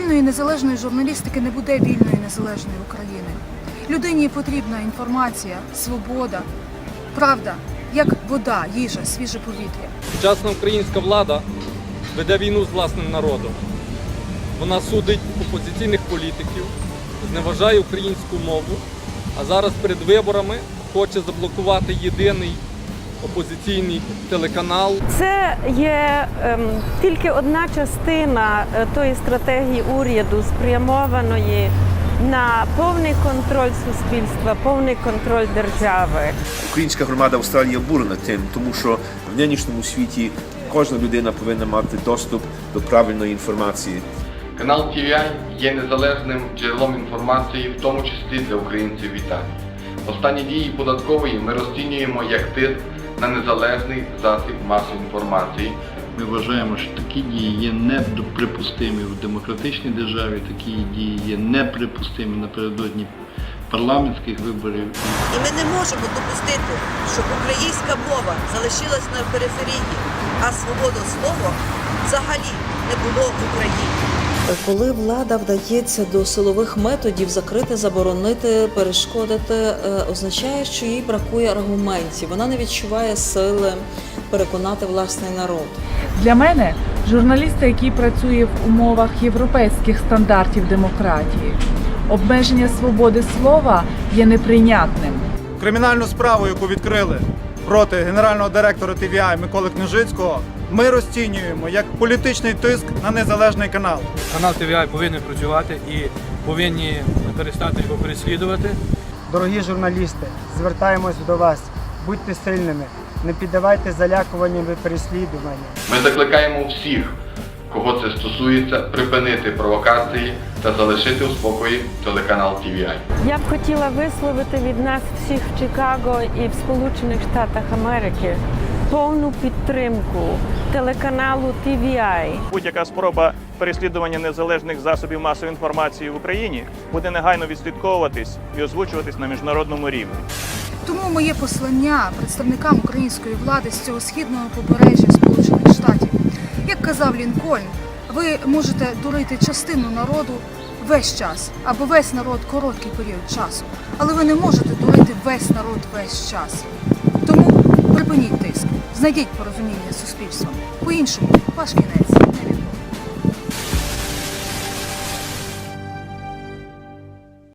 незалежної журналістики не буде вільної незалежної України. Людині потрібна інформація, свобода, правда, як вода, їжа, свіже повітря. Сучасна українська влада веде війну з власним народом. Вона судить опозиційних політиків, зневажає українську мову, а зараз перед виборами хоче заблокувати єдиний опозиційний телеканал. Це є ем, тільки одна частина е, тої стратегії уряду, спрямованої на повний контроль суспільства, повний контроль держави. Українська громада Австралії обурена тим, тому що в нинішньому світі кожна людина повинна мати доступ до правильної інформації. Канал TVI є незалежним джерелом інформації, в тому числі для українців в Останні дії податкової ми розцінюємо як тиск на незалежний засіб масової інформації. Ми вважаємо, що такі дії є неприпустимі в демократичній державі, такі дії є неприпустимі напередодні парламентських виборів. І ми не можемо допустити, щоб українська мова залишилась на периферії, а свобода слова взагалі не було в Україні. Коли влада вдається до силових методів закрити, заборонити, перешкодити, е, означає, що їй бракує аргументів. Вона не відчуває сили переконати власний народ. Для мене журналіста, який працює в умовах європейських стандартів демократії, обмеження свободи слова є неприйнятним. Кримінальну справу, яку відкрили проти генерального директора ТВІ Миколи Княжицького, ми розцінюємо як політичний тиск на незалежний канал. Канал ТВІ повинен працювати і повинні перестати його переслідувати. Дорогі журналісти, звертаємось до вас. Будьте сильними, не піддавайте залякуванням і переслідуванням. Ми закликаємо всіх, кого це стосується, припинити провокації та залишити у спокої телеканал TVI. Я б хотіла висловити від нас всіх в Чикаго і в Сполучених Штатах Америки повну підтримку телеканалу TVI. Будь-яка спроба переслідування незалежних засобів масової інформації в Україні буде негайно відслідковуватись і озвучуватись на міжнародному рівні. Тому моє послання представникам української влади з цього східного побережжя Сполучених Штатів. Як казав Лінкольн, ви можете дурити частину народу весь час або весь народ короткий період часу, але ви не можете дурити весь народ весь час. Тому припиніть тиск, знайдіть порозуміння з суспільством. По-іншому, ваш кінець.